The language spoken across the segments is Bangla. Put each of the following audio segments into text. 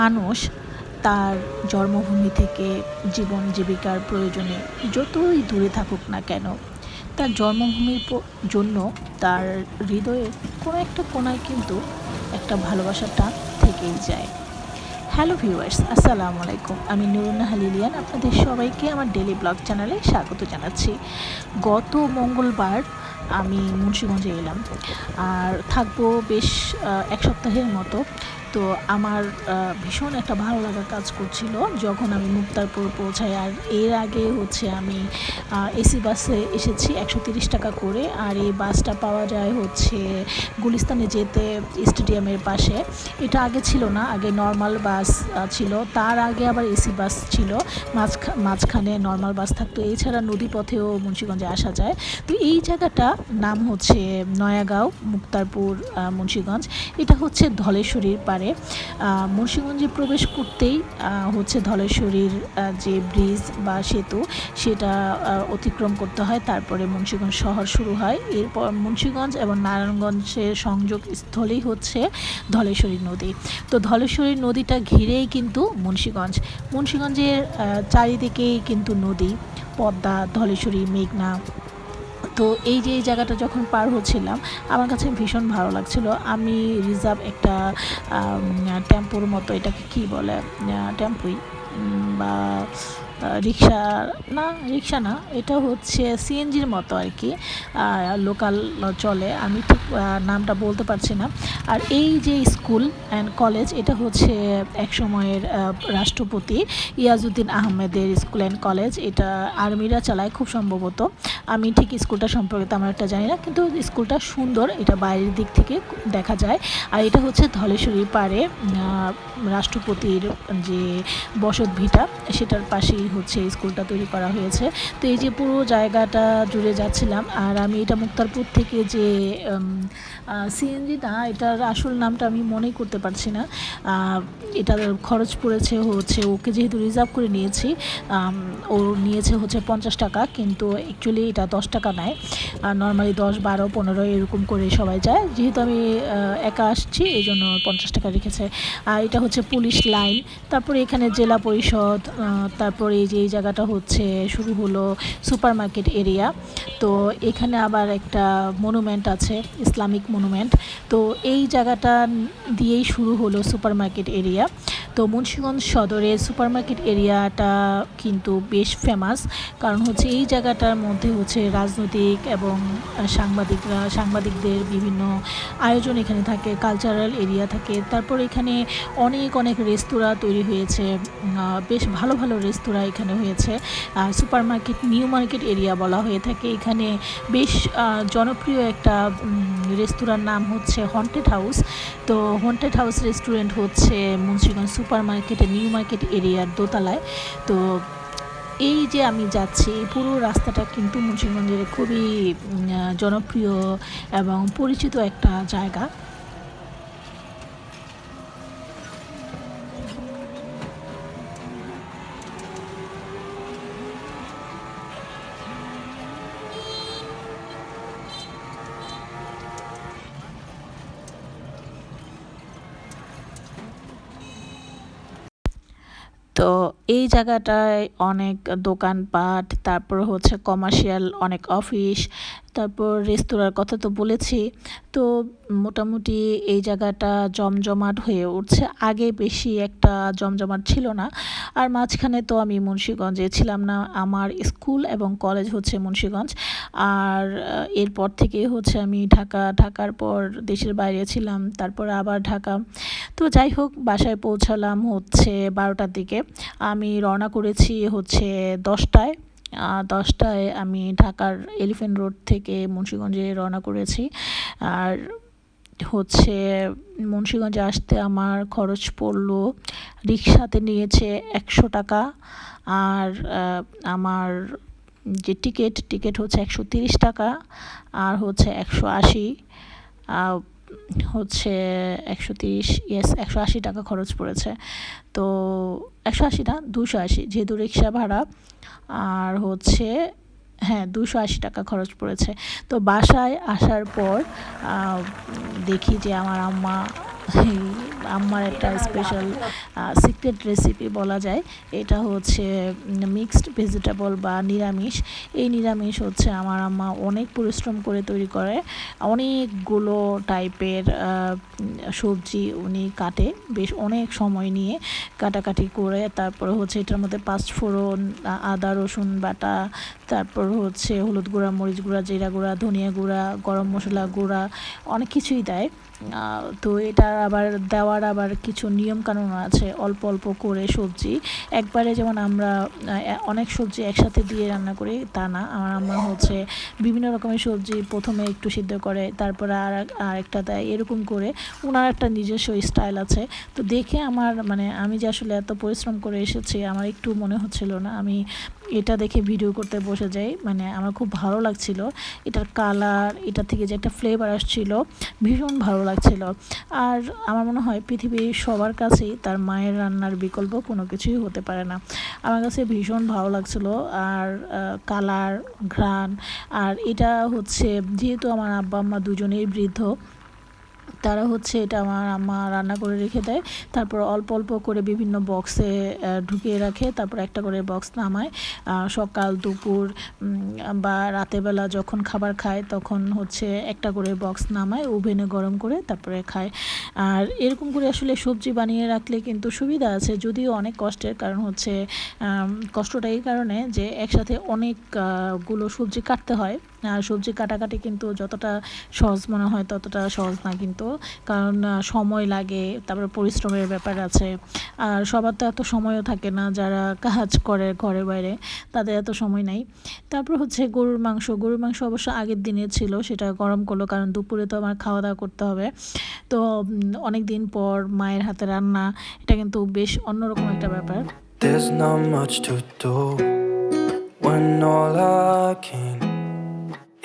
মানুষ তার জন্মভূমি থেকে জীবন জীবিকার প্রয়োজনে যতই দূরে থাকুক না কেন, তার জন্মভূমির জন্য তার হৃদয়ের কোনো একটা কোনায় কিন্তু একটা ভালোবাসার টান থেকেই যায়। হ্যালো ভিউয়ার্স আসসালামু আলাইকুম। আমি নুরুন্নাহা হালিলিয়ান আপনাদের সবাইকে আমার ডেলি ব্লগ চ্যানেলে স্বাগত জানাচ্ছি। গত মঙ্গলবার আমি মুন্সিগঞ্জে এলাম। আর থাকব বেশ এক সপ্তাহের মতো। তো আমার ভীষণ একটা ভালো লাগা কাজ করছিল যখন আমি মুক্তারপুর পৌঁছাই। আর এর আগে হচ্ছে আমি এসি বাসে এসেছি একশো তিরিশ টাকা করে। আর এই বাসটা পাওয়া যায় হচ্ছে গুলিস্তানে যেতে স্টেডিয়ামের পাশে। এটা আগে ছিল না, আগে নর্মাল বাস ছিল। তার আগে আবার এসি বাস ছিল। মাঝখা- মাঝখানে নর্মাল বাস থাকতো। এছাড়া নদী পথেও মুন্সিগঞ্জে আসা যায়। তো এই জায়গাটা নাম হচ্ছে নয়াগাঁও, মুক্তারপুর মুন্সিগঞ্জ। এটা হচ্ছে ধলেশ্বরীর পারে আহ, মুন্সিগঞ্জে প্রবেশ করতেই হচ্ছে ধলেশ্বরীর যে ব্রিজ বা সেতু সেটা অতিক্রম করতে হয়। তারপরে মুন্সিগঞ্জ শহর শুরু হয়। এরপর মুন্সিগঞ্জ এবং নারায়ণগঞ্জের সংযোগ স্থলেই হচ্ছে ধলেশ্বরী নদী। তো ধলেশ্বরী নদীটা ঘিরেই কিন্তু মুন্সিগঞ্জ। মুন্সিগঞ্জের চারিদিকেই কিন্তু নদী পদ্মা ধলেশ্বরী মেঘনা তো এই যে এই জায়গাটা যখন পার হচ্ছিলাম, আমার কাছে ভীষণ ভালো লাগছিল। আমি রিজার্ভ একটা টেম্পোর মতো এটাকে কি বলে টেম্পুই বা রিক্সা না রিক্সা না, এটা হচ্ছে সিএনজির মতো আর কি লোকাল চলে। আমি ঠিক নামটা বলতে পারছি না। আর এই যে স্কুল অ্যান্ড কলেজ এটা হচ্ছে এক সময়ের রাষ্ট্রপতি ইয়াজউদ্দিন আহমেদের স্কুল অ্যান্ড কলেজ এটা আর্মিরা চালায় খুব সম্ভবত। আমি ঠিক স্কুলটা সম্পর্কে তেমন একটা জানি না, কিন্তু স্কুলটা সুন্দর, এটা বাইরের দিক থেকে দেখা যায়। আর এটা হচ্ছে ধলেশ্বরী পাড়ে রাষ্ট্রপতির যে বসত ভিটা সেটার পাশেই হচ্ছে, এই স্কুলটা তৈরি করা হয়েছে। তো এই যে পুরো জায়গাটা জুড়ে যাচ্ছিলাম, আর আমি এটা মুক্তারপুর থেকে যে সিএনজি না এটার আসল নামটা আমি মনেই করতে পারছি না। এটার খরচ পড়েছে হচ্ছে, ওকে যেহেতু রিজার্ভ করে নিয়েছি ও নিয়েছে হচ্ছে পঞ্চাশ টাকা, কিন্তু অ্যাকচুয়ালি এটা দশ টাকা নেয়। আর নর্মালি দশ, বারো, পনেরো এরকম করে সবাই যায়। যেহেতু আমি একা আসছি, এই জন্য পঞ্চাশ টাকা রেখেছে। আর এটা হচ্ছে পুলিশ লাইন। তারপরে এখানে জেলা পরিষদ তারপরে এই যে, এই জায়গাটা হচ্ছে শুরু হলো সুপার মার্কেট এরিয়া। তো এখানে আবার একটা মনুমেন্ট আছে, ইসলামিক মনুমেন্ট। তো এই জায়গাটা দিয়েই শুরু হলো সুপার মার্কেট এরিয়া। তো মুন্সিগঞ্জ সদরে সুপার মার্কেট এরিয়াটা কিন্তু বেশ ফেমাস কারণ হচ্ছে এই জায়গাটার মধ্যে হচ্ছে রাজনৈতিক এবং সাংবাদিকরা, সাংবাদিকদের বিভিন্ন আয়োজন এখানে থাকে কালচারাল এরিয়া থাকে। তারপর এখানে অনেক অনেক রেস্তোরাঁ তৈরি হয়েছে। বেশ ভালো ভালো রেস্তোরাঁ এখানে হয়েছে। Super market new market area বলা হয়ে থাকে। এখানে বেশ জনপ্রিয় একটা রেস্তোরাঁর নাম হচ্ছে হন্টেড হাউস তো হন্টেড হাউস রেস্টুরেন্ট হচ্ছে মুন্সিগঞ্জ সুপার মার্কেটের নিউ মার্কেট এরিয়ার দোতলায়। তো এই যে আমি যাচ্ছি পুরো রাস্তাটা কিন্তু মুন্সিগঞ্জের খুবই জনপ্রিয় এবং পরিচিত একটা জায়গা। তো এই জায়গাটায় অনেক দোকানপাট, তারপর হচ্ছে কমার্শিয়াল অনেক অফিস তারপর রেস্তোরাঁর কথা তো বলেছি। তো মোটামুটি এই জায়গাটা জমজমাট হয়ে উঠছে। আগে বেশি একটা জমজমাট ছিল না। আর মাঝখানে তো আমি মুন্সিগঞ্জে ছিলাম না। আমার স্কুল এবং কলেজ হচ্ছে মুন্সিগঞ্জ। আর এরপর থেকে হচ্ছে আমি ঢাকা, ঢাকার পর দেশের বাইরে ছিলাম, তারপর আবার ঢাকা। তো যাই হোক, বাসায় পৌঁছালাম হচ্ছে বারোটার দিকে। আমি রওনা করেছি হচ্ছে দশটায়। দশটায় আমি ঢাকার এলিফেন্ট রোড থেকে মুন্সিগঞ্জে রওনা করেছি। আর হচ্ছে মুন্সিগঞ্জে আসতে আমার খরচ পড়ল রিক্সাতে নিয়েছে একশো টাকা। আর আমার যে টিকিট টিকিট হচ্ছে একশো তিরিশ টাকা। আর হচ্ছে একশো আশি। হচ্ছে একশো তিরিশ ইয়েস একশো আশি টাকা খরচ পড়েছে। তো একশো আশি না দুশো আশি যেহেতু রিক্সা ভাড়া, আর হচ্ছে হ্যাঁ দুশো আশি টাকা খরচ পড়েছে। তো বাসায় আসার পর দেখি যে আমার আম্মা আমার একটা স্পেশাল সিক্রেট রেসিপি বলা যায়। এটা হচ্ছে মিক্সড ভেজিটেবল বা নিরামিষ। এই নিরামিষ হচ্ছে আমার আম্মা অনেক পরিশ্রম করে তৈরি করে। অনেকগুলো টাইপের সবজি উনি কাটে। বেশ অনেক সময় নিয়ে কাটাকাটি করে। তারপরে হচ্ছে এটার মধ্যে পাঁচফোড়ন, আদা, রসুন বাটা তারপর হচ্ছে হলুদ গুঁড়া, মরিচ গুঁড়া, জিরা গুঁড়া, ধনিয়া গুঁড়া, গরম মশলা গুঁড়া, অনেক কিছুই দেয়। তো এটা আবার দেওয়ার আবার কিছু নিয়ম কানুন আছে, অল্প অল্প করে সবজি। একবারে যেমন আমরা অনেক সবজি একসাথে দিয়ে রান্না করি, তা না। আমার আম্মা হচ্ছে বিভিন্ন রকমের সবজি প্রথমে একটু সিদ্ধ করে, তারপরে আর আরেকটা দেয়, এরকম করে। ওনার একটা নিজস্ব স্টাইল আছে। তো দেখে আমার মানে আমি যে আসলে এত পরিশ্রম করে এসেছি, আমার একটু মনে হচ্ছিল না। আমি এটা দেখে ভিডিও করতে বসে যাই। মানে আমার খুব ভালো লাগছিল। এটার কালার, এটা থেকে যে একটা ফ্লেভার আসছিল, ভীষণ ভালো লাগছিল। আর আমার মনে হয় পৃথিবীর সবার কাছেই তার মায়ের রান্নার বিকল্প কোনো কিছুই হতে পারে না। আমার কাছে ভীষণ ভালো লাগছিল। আর কালার, ঘ্রাণ, আর এটা হচ্ছে, যেহেতু আমার আব্বা আম্মা দুজনেই বৃদ্ধ তারা হচ্ছে এটা আমার আম্মা রান্না করে রেখে দেয়। তারপর অল্প অল্প করে বিভিন্ন বক্সে ঢুকিয়ে রাখে। তারপর একটা করে বক্স নামায়। সকাল, দুপুর বা রাতেবেলা যখন খাবার খায়, তখন হচ্ছে একটা করে বক্স নামায় ওভেনে গরম করে তারপরে খায়। আর এরকম করে আসলে সবজি বানিয়ে রাখলে কিন্তু সুবিধা আছে, যদিও অনেক কষ্টের। কারণ হচ্ছে কষ্টটা এই কারণে যে একসাথে অনেকগুলো সবজি কাটতে হয়। সবজি কাটাকাটি কিন্তু যতটা সহজ মনে হয় ততটা সহজ না কিন্তু। কারণ সময় লাগে, তারপরে পরিশ্রমের ব্যাপার আছে। আর সবার তো এত সময়ও থাকে না যারা কাজ করে ঘরে বাইরে, তাদের এত সময় নাই। তারপর হচ্ছে গরুর মাংস। গরুর মাংস অবশ্য আগের দিনে ছিল, সেটা গরম করল, কারণ দুপুরে তো আমার খাওয়া দাওয়া করতে হবে। তো অনেক দিন পর মায়ের হাতে রান্না, এটা কিন্তু বেশ অন্যরকম একটা ব্যাপার। There's not much to do when all I can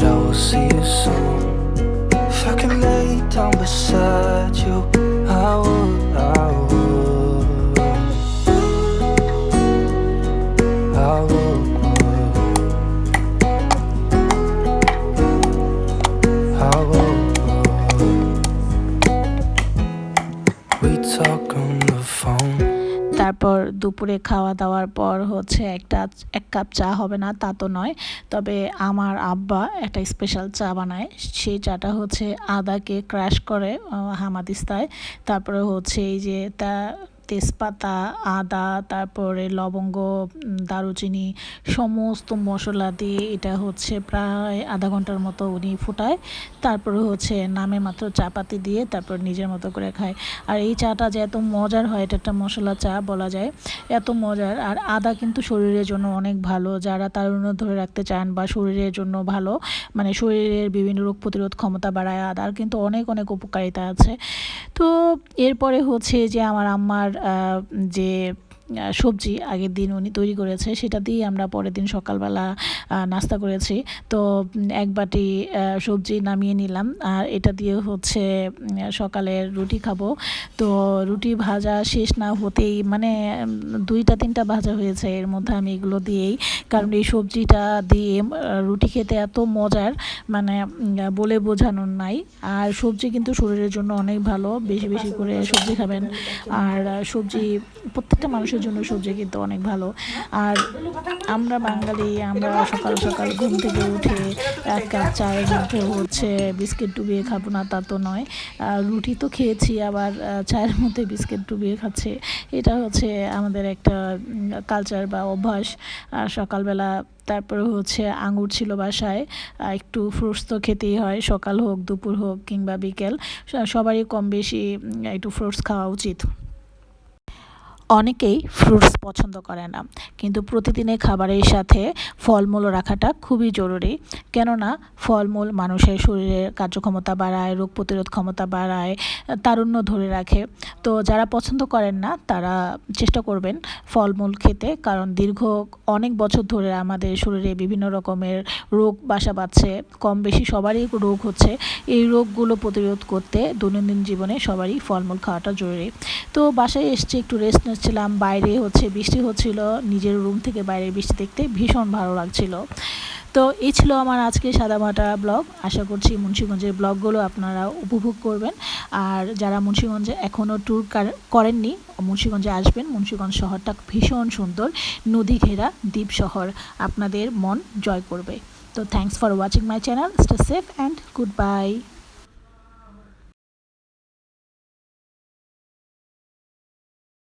that I will see you soon. If I could lay down beside you, দুপুরে খাওয়া দাওয়ার পর হচ্ছে একটা, এক কাপ চা হবে না, তা তো নয়। তবে আমার আব্বা একটা স্পেশাল চা বানায়। সেই চাটা হচ্ছে আদাকে ক্র্যাশ করে হামাদিস্তায়। তারপরে হচ্ছে এই যে তা তেজপাতা, আদা, তারপরে লবঙ্গ দারুচিনি, সমস্ত মশলা দিয়ে এটা হচ্ছে প্রায় আধা ঘণ্টার মতো উনি ফুটায়। তারপরে হচ্ছে নামে মাত্র চাপাতি দিয়ে তারপর নিজের মতো করে খায়। আর এই চাটা যে এত মজার হয়, এটা একটা মশলা চা বলা যায়, এত মজার। আর আদা কিন্তু শরীরের জন্য অনেক ভালো, যারা তার তারুণ্য ধরে রাখতে চান বা শরীরের জন্য ভালো মানে শরীরের বিভিন্ন রোগ প্রতিরোধ ক্ষমতা বাড়ায় আদার কিন্তু অনেক অনেক উপকারিতা আছে। তো এরপরে হচ্ছে যে আমার আম্মার যে সবজি আগের দিন উনি তৈরি করেছে, সেটা দিয়ে আমরা পরের দিন সকালবেলা নাস্তা করেছি। তো এক বাটি সবজি নামিয়ে নিলাম। আর এটা দিয়ে হচ্ছে সকালের রুটি খাব। তো, রুটি ভাজা শেষ না হতেই মানে দুইটা, তিনটা ভাজা হয়েছে। এর মধ্যে আমি এগুলো দিয়েই, কারণ এই সবজিটা দিয়ে রুটি খেতে এত মজার মানে বলে বোঝানোর নাই। আর সবজি কিন্তু শরীরের জন্য অনেক ভালো, বেশি বেশি করে সবজি খাবেন। আর সবজি, প্রত্যেকটা মানুষের জন্য সবজি কিন্তু অনেক ভালো। আর আমরা বাঙালি, আমরা সকাল সকাল ঘুম থেকে উঠে এক কাপ চায়ের মধ্যে হচ্ছে বিস্কিট ডুবিয়ে খাব না, তা তো নয়। রুটি তো খেয়েছি, আবার চায়ের মধ্যে বিস্কিট ডুবিয়ে খাচ্ছে। এটা হচ্ছে আমাদের একটা কালচার বা অভ্যাস। সকালবেলা তারপরে হচ্ছে আঙুর ছিল বাসায় একটু ফ্রুটস তো খেতেই হয়, সকাল হোক, দুপুর হোক কিংবা বিকেল। সবারই কম বেশি একটু ফ্রুটস খাওয়া উচিত। অনেকেই ফ্রুটস পছন্দ করে না। কিন্তু প্রতিদিনের খাবারের সাথে ফলমূল রাখাটা খুবই জরুরি। কেননা, ফলমূল মানুষের শরীরের কার্যক্ষমতা বাড়ায়, রোগ প্রতিরোধ ক্ষমতা বাড়ায়, তারুণ্য ধরে রাখে। তো যারা পছন্দ করেন না, তারা চেষ্টা করবেন ফলমূল খেতে। কারণ দীর্ঘ অনেক বছর ধরে আমাদের শরীরে বিভিন্ন রকমের রোগ বাসা বাঁধছে। কম বেশি সবারই রোগ হচ্ছে। এই রোগগুলো প্রতিরোধ করতে দৈনন্দিন জীবনে সবারই ফলমূল খাওয়াটা জরুরি। তো বাসায় এসছে, একটু রেস্ট নিচ্ছিলাম বাইরে হচ্ছে বৃষ্টি হচ্ছিল, নিজের রুম থেকে বাইরে বৃষ্টি দেখতে ভীষণ ভালো লাগছিল। তো এই ছিল আমার আজকে সাদামাটা ব্লগ আশা করছি মুন্সিগঞ্জের ব্লগগুলো আপনারা উপভোগ করবেন। আর যারা মুন্সিগঞ্জে এখনও ট্যুর করেননি, মুন্সিগঞ্জে আসবেন। মুন্সিগঞ্জ শহরটা ভীষণ সুন্দর। নদী ঘেরা দ্বীপ শহর আপনাদের মন জয় করবে। তো thanks for watching my channel stay safe and good bye